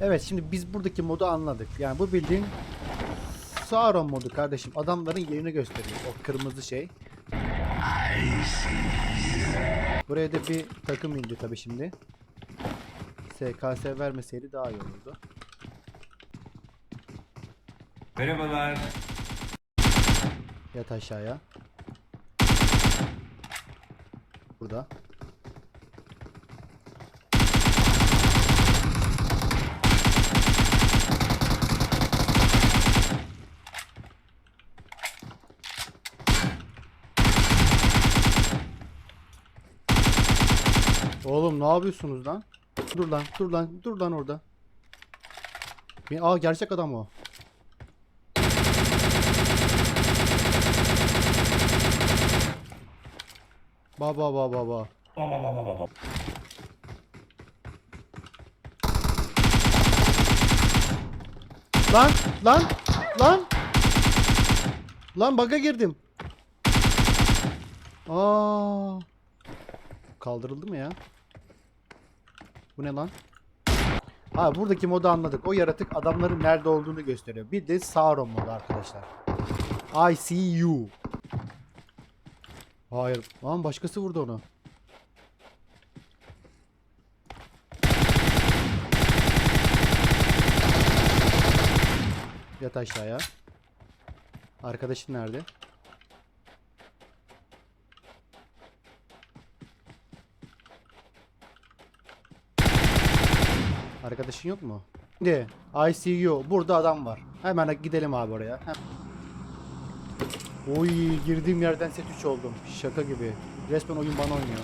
Evet şimdi biz buradaki modu anladık. Yani bu bildiğin Sauron modu kardeşim. Adamların yerini gösteriyor. O kırmızı şey. Buraya da bir takım indi tabi şimdi. SKS vermeseydi daha iyi olurdu. Merhabalar. Yat aşağıya. Burada. Oğlum ne yapıyorsunuz lan? Dur lan, dur lan, dur lan orada. Bir, aa gerçek adam o. Baba baba baba. Baba baba baba. Lan lan lan. Lan baga girdim. Aa. Kaldırıldı mı ya? Bu ne lan? Ha buradaki modu anladık. O yaratık adamların nerede olduğunu gösteriyor. Bir de Sauron modu arkadaşlar. I see you. Hayır. Lan başkası vurdu onu. Yat aşağıya. Arkadaşın nerede? Arkadaşın yok mu? Şimdi ICU burada adam var. Hemen gidelim abi oraya. Hem- Oy girdiğim yerden set 3 oldum. Şaka gibi. Resmen oyun bana oynuyor.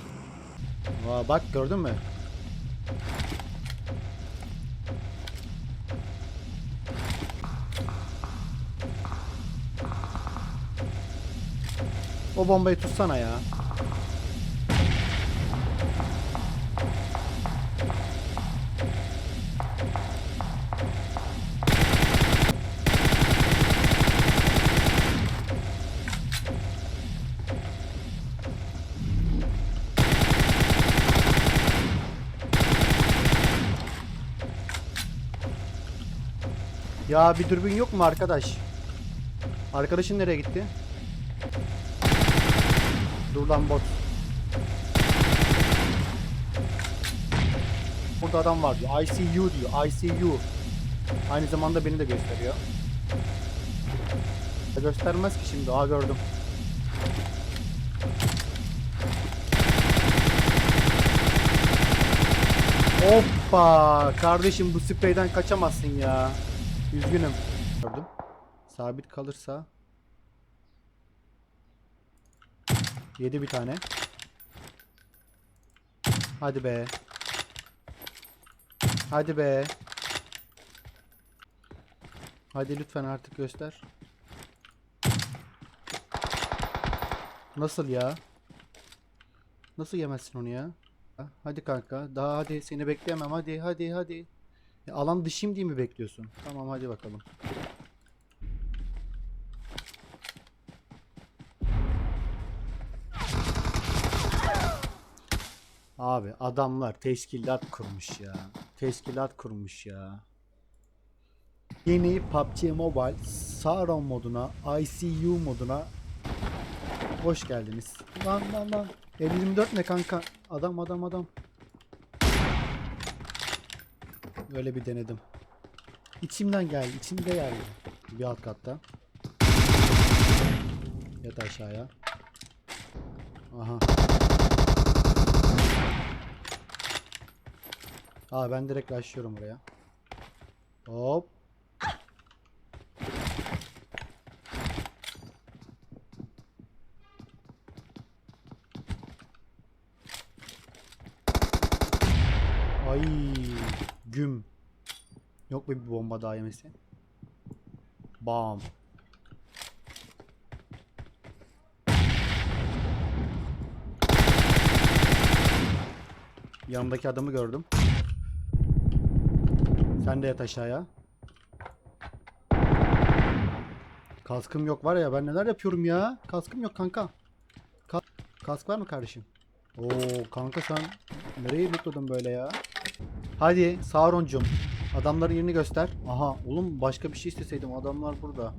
Aa, bak gördün mü? O bombayı tutsana ya. Ya bir dürbün yok mu arkadaş? Arkadaşın nereye gitti? Dur lan bot. Burada adam var diyor. ICU diyor. ICU. Aynı zamanda beni de gösteriyor. Göstermez ki şimdi. Aa gördüm. Hoppa! Kardeşim bu spreyden kaçamazsın ya. Üzgünüm. Gördüm. Sabit kalırsa Yedi bir tane. Hadi be. Hadi be. Hadi lütfen artık göster. Nasıl ya? Nasıl yemezsin onu ya? Ha, Hadi kanka. Daha hadi seni bekleyemem. Hadi hadi hadi. Ya alan dışıyım diye mi bekliyorsun? Tamam hadi bakalım. Abi adamlar teşkilat kurmuş ya. Teşkilat kurmuş ya. Yeni PUBG Mobile Sauron moduna, ICU moduna hoş geldiniz. Lan lan lan. 54 ne kanka? Adam adam adam. Öyle bir denedim. İçimden geldi, içimde geldi. Bir alt katta. Yat aşağıya. Aha. Aa ben direkt başlıyorum buraya. Hop. Yok mu bir bomba daha yemesi? Bam. Yanımdaki adamı gördüm. Sen de yat aşağıya. Kaskım yok var ya ben neler yapıyorum ya. Kaskım yok kanka. Ka- kask var mı kardeşim? Oo kanka sen nereyi lootladın böyle ya? Hadi Sauron'cum. Adamların yerini göster. Aha oğlum başka bir şey isteseydim. Adamlar burada.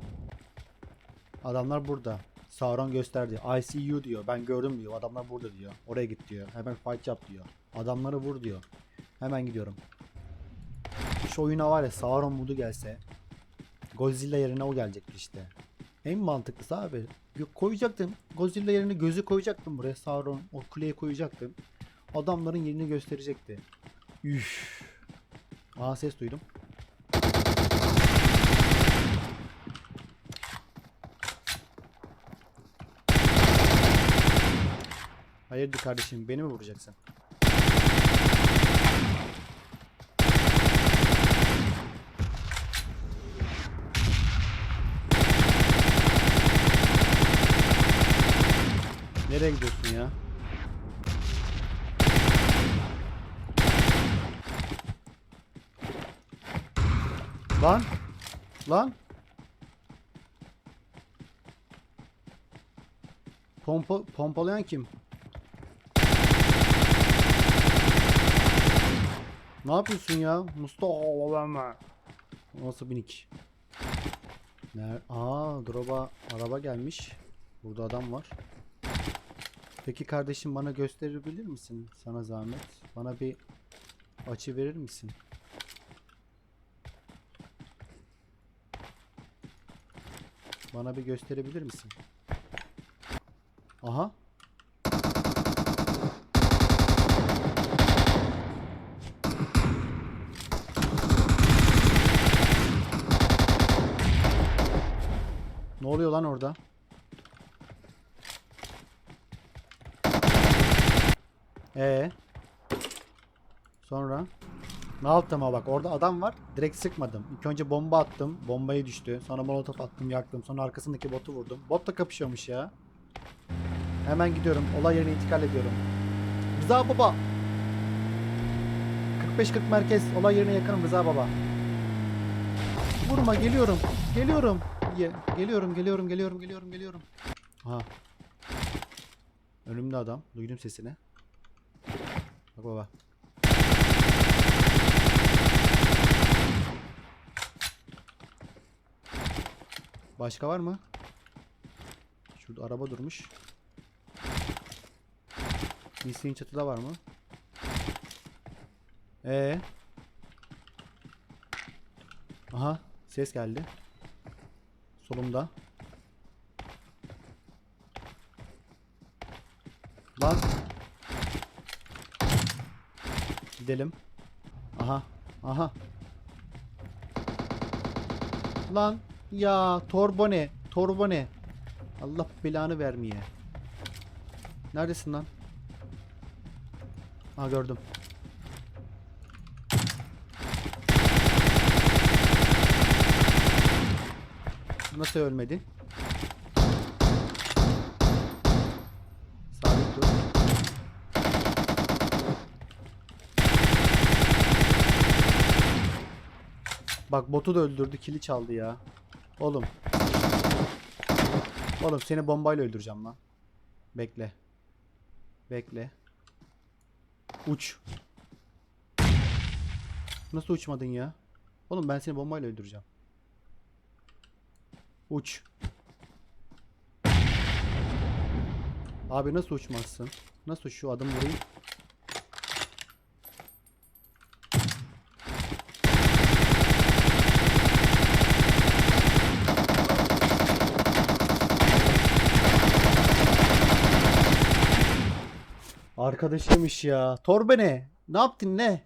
Adamlar burada. Sauron gösterdi. I see you diyor. Ben gördüm diyor. Adamlar burada diyor. Oraya git diyor. Hemen fight yap diyor. Adamları vur diyor. Hemen gidiyorum. Şu oyuna var ya Sauron modu gelse. Godzilla yerine o gelecekti işte. En mantıklısı abi. Koyacaktım. Godzilla yerine gözü koyacaktım buraya. Sauron o kuleye koyacaktım. Adamların yerini gösterecekti. Üf. Aa ses duydum. Hayırdır kardeşim beni mi vuracaksın? Nereye gidiyorsun ya? Lan! Lan! Pompa, pompalayan kim? Ne yapıyorsun ya? Mustafa ben Nasıl binik? Ner Aa, drop'a araba gelmiş. Burada adam var. Peki kardeşim bana gösterebilir misin? Sana zahmet. Bana bir açı verir misin? Bana bir gösterebilir misin? Aha. Ne oluyor lan orada? Ee. Sonra ne yaptım ama bak orada adam var. Direkt sıkmadım. İlk önce bomba attım. Bombayı düştü. Sonra molotof attım yaktım. Sonra arkasındaki botu vurdum. Botla kapışıyormuş ya. Hemen gidiyorum. Olay yerine intikal ediyorum. Rıza baba. 45-40 merkez. Olay yerine yakınım Rıza baba. Vurma geliyorum. Geliyorum. Ye- Geliyorum geliyorum geliyorum geliyorum geliyorum. Ha. Önümde adam. Duydum sesini. Bak baba. Başka var mı? Şurada araba durmuş. Misli'nin çatıda var mı? Ee. Aha, ses geldi. Solumda. Lan. Gidelim. Aha. Aha. Lan. Ya Torbone. Torbone. Allah belanı vermeye. Neredesin lan? Ha gördüm. Nasıl ölmedi? Sabit dur. Bak botu da öldürdü, kili çaldı ya. Oğlum. Oğlum seni bombayla öldüreceğim lan. Bekle. Bekle. Uç. Nasıl uçmadın ya? Oğlum ben seni bombayla öldüreceğim. Uç. Abi nasıl uçmazsın? Nasıl şu adım vurayım? Arkadaşıymış ya. Torbe ne? Ne yaptın ne?